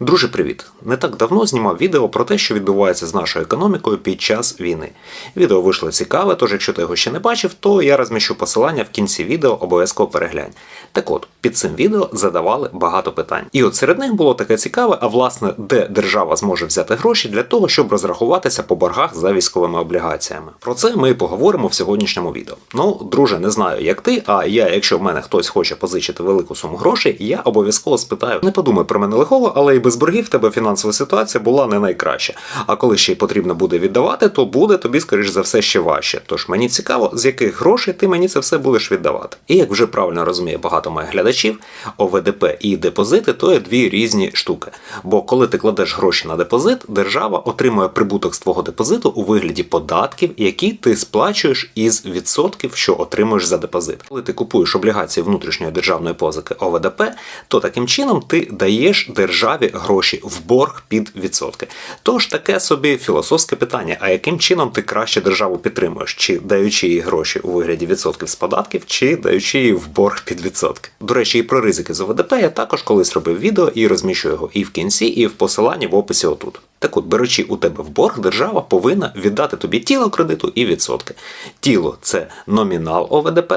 Друже, привіт! Не так давно знімав відео про те, що відбувається з нашою економікою під час війни. Відео вийшло цікаве, тож якщо ти його ще не бачив, то я розміщу посилання в кінці відео, обов'язково переглянь. Так от, під цим відео задавали багато питань. І от серед них було таке цікаве, а власне, де держава зможе взяти гроші для того, щоб розрахуватися по боргах за військовими облігаціями. Про це ми поговоримо в сьогоднішньому відео. Ну, друже, не знаю, як ти, а я, якщо в мене хтось хоче позичити велику суму грошей, я обов'язково спитаю. Не подумай про мене лихого, але і без боргів в тебе фінансова ситуація була не найкраща. А коли ще й потрібно буде віддавати, то буде тобі, скоріш за все, ще важче. Тож мені цікаво, з яких грошей ти мені це все будеш віддавати. І як вже правильно розуміє багато моїх глядачів, ОВДП і депозити то є дві різні штуки. Бо коли ти кладеш гроші на депозит, держава отримує прибуток з твого депозиту у вигляді податків, які ти сплачуєш із відсотків, що отримуєш за депозит. Коли ти купуєш облігації внутрішньої державної позики ОВДП, то таким чином ти даєш державі гроші в борг під відсотки. Тож таке собі філософське питання: а яким чином ти краще державу підтримуєш, чи даючи їй гроші у вигляді відсотків з податків, чи даючи її в борг під відсотки? До речі, і про ризики з ОВДП я також колись робив відео і розміщую його і в кінці, і в посиланні в описі отут. Так от, беручи у тебе в борг, держава повинна віддати тобі тіло кредиту і відсотки. Тіло це номінал ОВДП,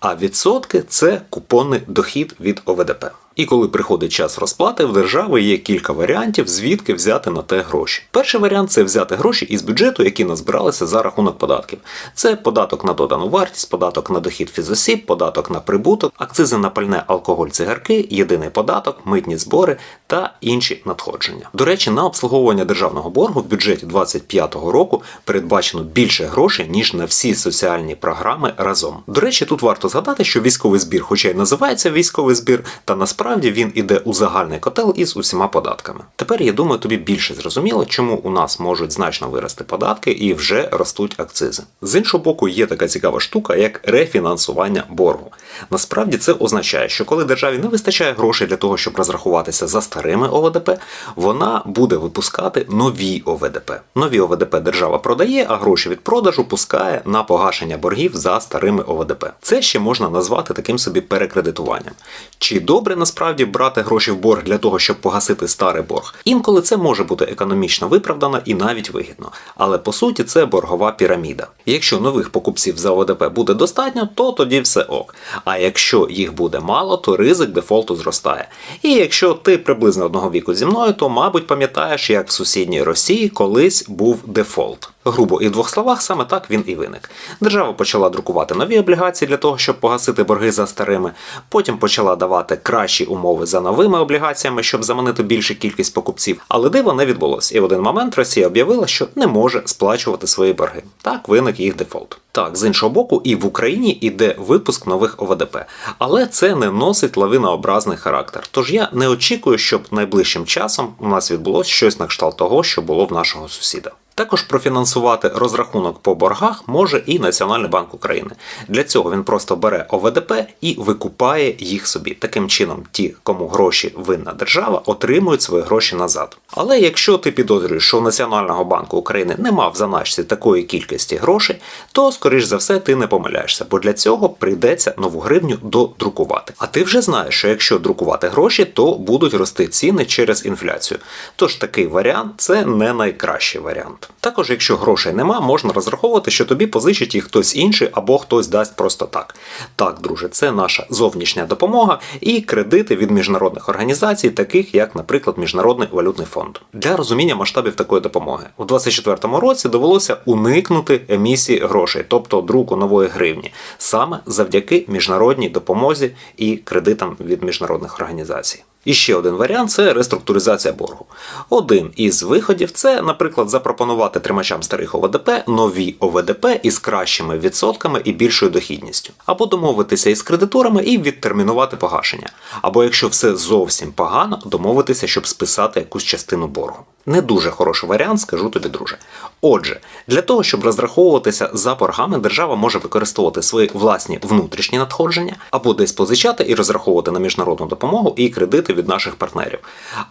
а відсотки це купонний дохід від ОВДП. І коли приходить час розплати, в держави є кілька варіантів, звідки взяти на те гроші. Перший варіант це взяти гроші із бюджету, які назбиралися за рахунок податків. Це податок на додану вартість, податок на дохід фізосіб, податок на прибуток, акцизи на пальне, алкоголь, цигарки, єдиний податок, митні збори та інші надходження. До речі, на обслуговування державного боргу в бюджеті 2025 року передбачено більше грошей ніж на всі соціальні програми разом. До речі, тут варто згадати, що військовий збір, хоча й називається військовий збір, та насправді він іде у загальний котел із усіма податками. Тепер я думаю, тобі більше зрозуміло, чому у нас можуть значно вирости податки і вже ростуть акцизи. З іншого боку, є така цікава штука, як рефінансування боргу. Насправді це означає, що коли державі не вистачає грошей для того, щоб розрахуватися за старими ОВДП, вона буде випускати нові ОВДП. Нові ОВДП держава продає, а гроші від продажу пускає на погашення боргів за старими ОВДП. Це ще можна назвати таким собі перекредитуванням. Чи добре насправді брати гроші в борг для того, щоб погасити старий борг? Інколи це може бути економічно виправдано і навіть вигідно. Але по суті це боргова піраміда. Якщо нових покупців за ОВДП буде достатньо, то тоді все ок. А якщо їх буде мало, то ризик дефолту зростає. І якщо ти приблизно одного віку зі мною, то мабуть пам'ятаєш, як в сусідній Росії колись був дефолт. Грубо і в двох словах саме так він і виник. Держава почала друкувати нові облігації для того, щоб погасити борги за старими. Потім почала давати кращі умови за новими облігаціями, щоб заманити більшу кількість покупців. Але диво не відбулось. І в один момент Росія об'явила, що не може сплачувати свої борги. Так виник їх дефолт. Так, з іншого боку, і в Україні іде випуск нових ОВДП, але це не носить лавинообразний характер. Тож я не очікую, щоб найближчим часом у нас відбулося щось на кшталт того, що було в нашого сусіда. Також профінансувати розрахунок по боргах може і Національний банк України. Для цього він просто бере ОВДП і викупає їх собі. Таким чином, ті, кому гроші винна держава, отримують свої гроші назад. Але якщо ти підозрюєш, що у Національного банку України нема в заначці такої кількості грошей, то скоріш за все ти не помиляєшся, бо для цього прийдеться нову гривню додрукувати. А ти вже знаєш, що якщо друкувати гроші, то будуть рости ціни через інфляцію. Тож такий варіант це не найкращий варіант. Також, якщо грошей нема, можна розраховувати, що тобі позичить їх хтось інший або хтось дасть просто так. Так, друже, це наша зовнішня допомога і кредити від міжнародних організацій, таких як, наприклад, Міжнародний валютний фонд. Для розуміння масштабів такої допомоги у 2024 році довелося уникнути емісії грошей, тобто друку нової гривні, саме завдяки міжнародній допомозі і кредитам від міжнародних організацій. І ще один варіант це реструктуризація боргу. Один із виходів це, наприклад, запропонувати тримачам старих ОВДП нові ОВДП із кращими відсотками і більшою дохідністю, або домовитися із кредиторами і відтермінувати погашення. Або якщо все зовсім погано, домовитися, щоб списати якусь частину боргу. Не дуже хороший варіант, скажу тобі, друже. Отже, для того, щоб розраховуватися за боргами, держава може використовувати свої власні внутрішні надходження або десь позичати і розраховувати на міжнародну допомогу і кредити від наших партнерів.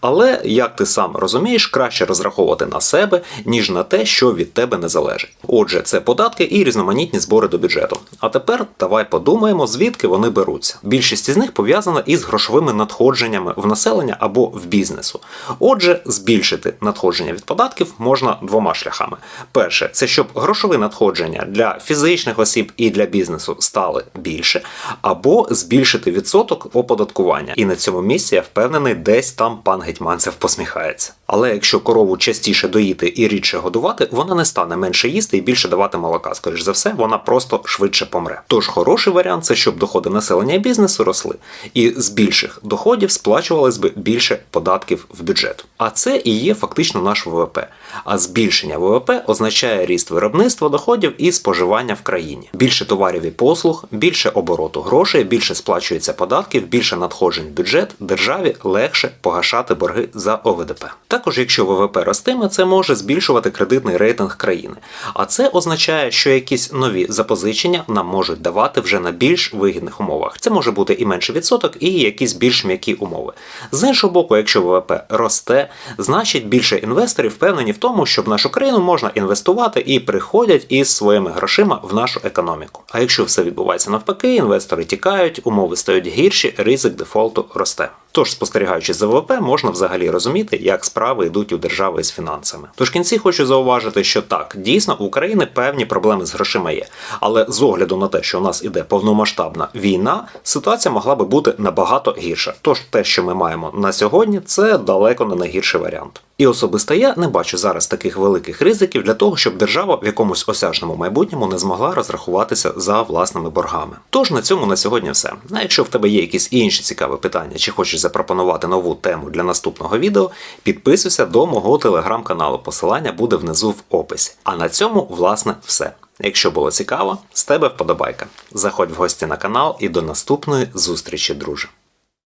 Але, як ти сам розумієш, краще розраховувати на себе, ніж на те, що від тебе не залежить. Отже, це податки і різноманітні збори до бюджету. А тепер давай подумаємо, звідки вони беруться. Більшість із них пов'язана із грошовими надходженнями в населення або в бізнесу. Отже, збільшити надходження від податків можна двома шляхами. Перше, це щоб грошові надходження для фізичних осіб і для бізнесу стали більше, або збільшити відсоток оподаткування. І на цьому місці я впевнений, десь там пан Гетьманцев посміхається. Але якщо корову частіше доїти і рідше годувати, вона не стане менше їсти і більше давати молока. Скоріш за все, вона просто швидше помре. Тож хороший варіант це щоб доходи населення і бізнесу росли, і з більших доходів сплачувалось би більше податків в бюджет. А це і є фактично наш ВВП. А збільшення ВВП означає ріст виробництва доходів і споживання в країні. Більше товарів і послуг, більше обороту грошей, більше сплачується податків, більше надходжень в бюджет, державі легше погашати борги за ОВДП. Також, якщо ВВП ростиме, це може збільшувати кредитний рейтинг країни. А це означає, що якісь нові запозичення нам можуть давати вже на більш вигідних умовах. Це може бути і менший відсоток, і якісь більш м'які умови. З іншого боку, якщо ВВП росте, значить більше інвесторів впевнені в тому, що в нашу країну можна інвестувати і приходять із своїми грошима в нашу економіку. А якщо все відбувається навпаки, інвестори тікають, умови стають гірші, ризик дефолту росте. Тож, спостерігаючи за ВВП, можна взагалі розуміти, як справи йдуть у держави з фінансами. Тож в кінці хочу зауважити, що так, дійсно у України певні проблеми з грошима є. Але з огляду на те, що у нас іде повномасштабна війна, ситуація могла би бути набагато гірша. Тож те, що ми маємо на сьогодні, це далеко не найгірший варіант. І особисто я не бачу зараз таких великих ризиків для того, щоб держава в якомусь осяжному майбутньому не змогла розрахуватися за власними боргами. Тож на цьому на сьогодні все. А якщо в тебе є якісь інші цікаві питання, чи хочеш запропонувати нову тему для наступного відео, підписуйся до мого телеграм-каналу. Посилання буде внизу в описі. А на цьому, власне, все. Якщо було цікаво, з тебе вподобайка. Заходь в гості на канал і до наступної зустрічі, друже.